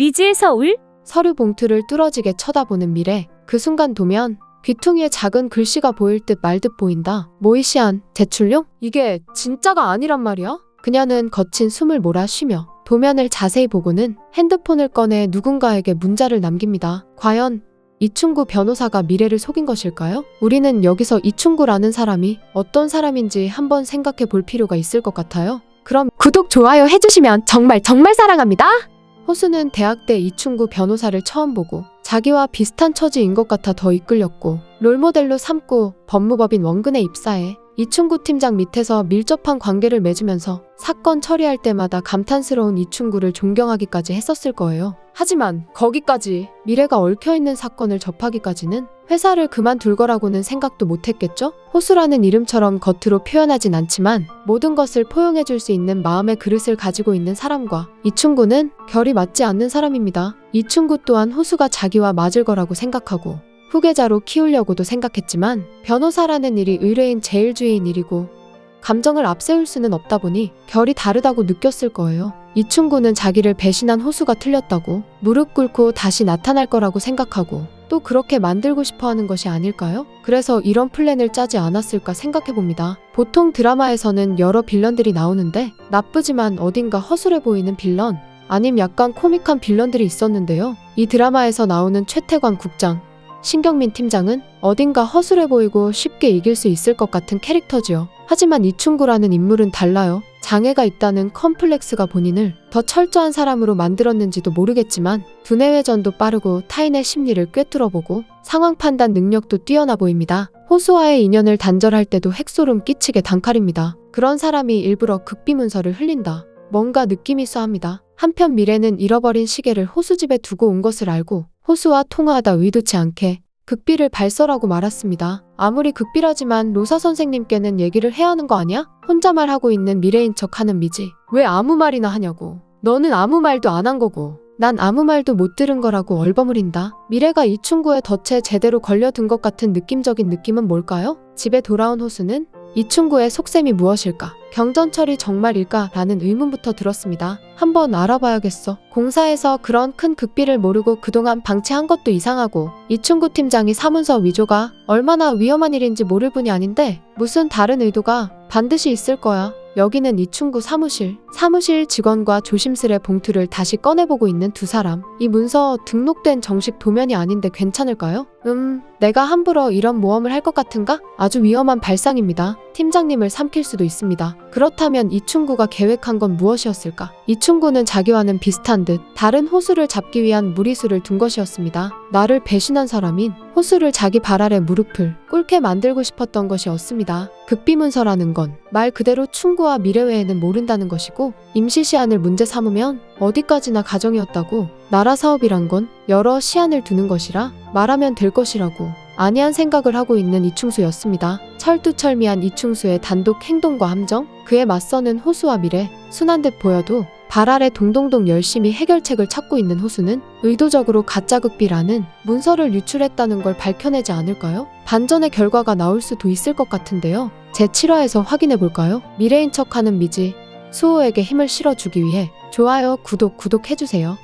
미지의 서울? 서류 봉투를 뚫어지게 쳐다보는 미래. 그 순간 도면 귀퉁이에 작은 글씨가 보일 듯 말 듯 보인다. 모이시안, 제출용? 이게 진짜가 아니란 말이야? 그녀는 거친 숨을 몰아 쉬며 도면을 자세히 보고는 핸드폰을 꺼내 누군가에게 문자를 남깁니다. 과연 이충구 변호사가 미래를 속인 것일까요? 우리는 여기서 이충구라는 사람이 어떤 사람인지 한번 생각해 볼 필요가 있을 것 같아요. 그럼 구독, 좋아요 해주시면 정말 정말 사랑합니다. 호수는 대학 때 이충구 변호사를 처음 보고 자기와 비슷한 처지인 것 같아 더 이끌렸고 롤모델로 삼고 법무법인 원근에 입사해 이충구 팀장 밑에서 밀접한 관계를 맺으면서 사건 처리할 때마다 감탄스러운 이충구를 존경하기까지 했었을 거예요. 하지만 거기까지 미래가 얽혀있는 사건을 접하기까지는 회사를 그만둘 거라고는 생각도 못했겠죠? 호수라는 이름처럼 겉으로 표현하진 않지만 모든 것을 포용해줄 수 있는 마음의 그릇을 가지고 있는 사람과 이충구는 결이 맞지 않는 사람입니다. 이충구 또한 호수가 자기와 맞을 거라고 생각하고 후계자로 키우려고도 생각했지만 변호사라는 일이 의뢰인 제일주의인 일이고 감정을 앞세울 수는 없다 보니 결이 다르다고 느꼈을 거예요. 이충구는 자기를 배신한 호수가 틀렸다고 무릎 꿇고 다시 나타날 거라고 생각하고 또 그렇게 만들고 싶어 하는 것이 아닐까요? 그래서 이런 플랜을 짜지 않았을까 생각해 봅니다. 보통 드라마에서는 여러 빌런들이 나오는데 나쁘지만 어딘가 허술해 보이는 빌런 아님 약간 코믹한 빌런들이 있었는데요. 이 드라마에서 나오는 최태광 국장, 신경민 팀장은 어딘가 허술해 보이고 쉽게 이길 수 있을 것 같은 캐릭터지요. 하지만 이충구라는 인물은 달라요. 장애가 있다는 컴플렉스가 본인을 더 철저한 사람으로 만들었는지도 모르겠지만 두뇌 회전도 빠르고 타인의 심리를 꿰뚫어보고 상황 판단 능력도 뛰어나 보입니다. 호수와의 인연을 단절할 때도 핵소름 끼치게 단칼입니다. 그런 사람이 일부러 극비 문서를 흘린다. 뭔가 느낌이 쏘합니다. 한편 미래는 잃어버린 시계를 호수집에 두고 온 것을 알고 호수와 통화하다 의도치 않게 극비를 발설하고 말았습니다. 아무리 극비라지만 로사 선생님께는 얘기를 해야 하는 거 아니야? 혼자 말하고 있는 미래인 척 하는 미지. 왜 아무 말이나 하냐고. 너는 아무 말도 안 한 거고. 난 아무 말도 못 들은 거라고 얼버무린다. 미래가 이충구의 덫에 제대로 걸려든 것 같은 느낌적인 느낌은 뭘까요? 집에 돌아온 호수는 이충구의 속셈이 무엇일까? 경전철이 정말일까? 라는 의문부터 들었습니다. 한번 알아봐야겠어. 공사에서 그런 큰 극비를 모르고 그동안 방치한 것도 이상하고 이충구 팀장이 사문서 위조가 얼마나 위험한 일인지 모를 분이 아닌데 무슨 다른 의도가 반드시 있을 거야. 여기는 이 충구 사무실. 사무실 직원과 조심스레 봉투를 다시 꺼내보고 있는 두 사람. 이 문서 등록된 정식 도면이 아닌데 괜찮을까요? 음, 내가 함부로 이런 모험을 할 것 같은가? 아주 위험한 발상입니다. 팀장님을 삼킬 수도 있습니다. 그렇다면 이충구가 계획한 건 무엇이었을까? 이충구는 자기와는 비슷한 듯 다른 호수를 잡기 위한 무리수를 둔 것이었습니다. 나를 배신한 사람인 호수를 자기 발 아래 무릎을 꿇게 만들고 싶었던 것이었습니다. 극비문서라는 건 말 그대로 충구와 미래 외에는 모른다는 것이고 임시 시한을 문제 삼으면 어디까지나 가정이었다고 나라 사업이란 건 여러 시한을 두는 것이라 말하면 될 것이라고 안이한 생각을 하고 있는 이충수였습니다. 철두철미한 이충수의 단독 행동과 함정, 그에 맞서는 호수와 미래, 순한 듯 보여도 발 아래 동동동 열심히 해결책을 찾고 있는 호수는 의도적으로 가짜극비라는 문서를 유출했다는 걸 밝혀내지 않을까요? 반전의 결과가 나올 수도 있을 것 같은데요. 제 7화에서 확인해 볼까요? 미래인 척하는 미지, 수호에게 힘을 실어주기 위해 좋아요, 구독, 구독해주세요.